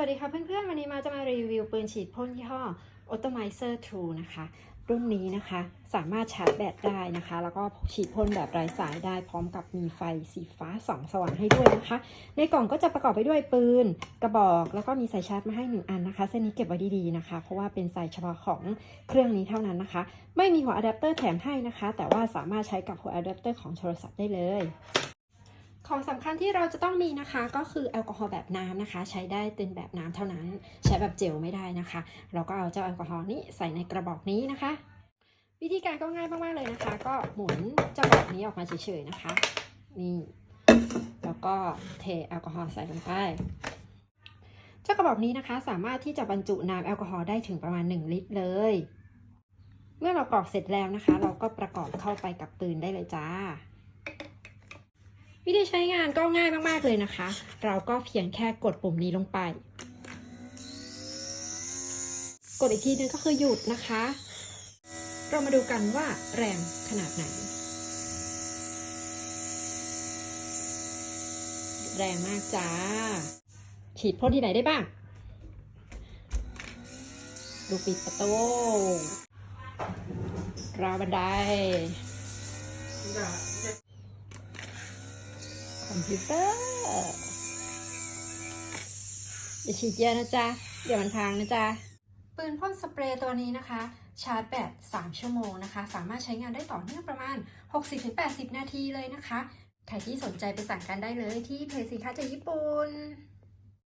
สวัสดีค่ะเพื่อนๆ วันนี้มาจะมารีวิวปืนฉีดพ่นยี่ห้อ Automizer 2นะคะ รุ่นนี้นะคะสามารถชาร์จแบตได้นะคะ แล้วก็ฉีดพ่นแบบไร้สายได้พร้อมกับมีไฟสีฟ้าส่องสว่างให้ด้วยนะคะ ในกล่องก็จะประกอบไปด้วยปืน กระบอก แล้วก็มีสายชาร์จมาให้1อันนะคะ เส้นนี้เก็บไว้ดีๆนะคะ เพราะว่าเป็นสายเฉพาะของเครื่องนี้เท่านั้นนะคะ ไม่มีหัวอะแดปเตอร์แถมให้นะคะ แต่ว่าสามารถใช้กับหัวอะแดปเตอร์ของโทรศัพท์ได้เลย ของสำคัญที่เราจะต้องมีนะคะ ก็คือแอลกอฮอล์แบบน้ำนะคะ ใช้ได้เป็นแบบน้ำเท่านั้น ใช้แบบเจลไม่ได้นะคะ เราก็เอาเจ้าแอลกอฮอล์นี้ใส่ในกระบอกนี้นะคะ วิธีการก็ง่ายมากๆเลยนะคะ ก็หมุนเจ้ากระบอกนี้ออกมาเฉยๆนะคะนี่แล้วก็เทแอลกอฮอล์ใส่ลงไปเจ้ากระบอกนี้นะคะ สามารถที่จะบรรจุน้ำแอลกอฮอล์ได้ถึงประมาณ 1 ลิตรเลย เมื่อเรากรอกเสร็จแล้วนะคะ เราก็ประกอบเข้าไปกับปืนได้เลยจ้า วิธีใช้งานก็ง่ายมากๆเลยนะคะ เราก็เพียงแค่กดปุ่มนี้ลงไป กดอีกทีนึงก็คือหยุดนะคะ เรามาดูกันว่าแรงขนาดไหน แรงมากจ้า ฉีดพ่นที่ไหนได้บ้างลูกปิดประตูราวบันได มพิวเตอร์อย่าฉีดเยอะนะจ๊ะเดี๋ยวมันพังนะจ๊ะปืนพ่นสเปรย์ตัวนี้นะคะ ชาร์จแบต3ชั่วโมงนะคะ สามารถใช้งานได้ต่อเนื่องประมาณ 60-80 นาทีเลยนะคะ ใครที่สนใจไปสั่งกันได้เลยที่เพจสินค้าจากญี่ปุ่น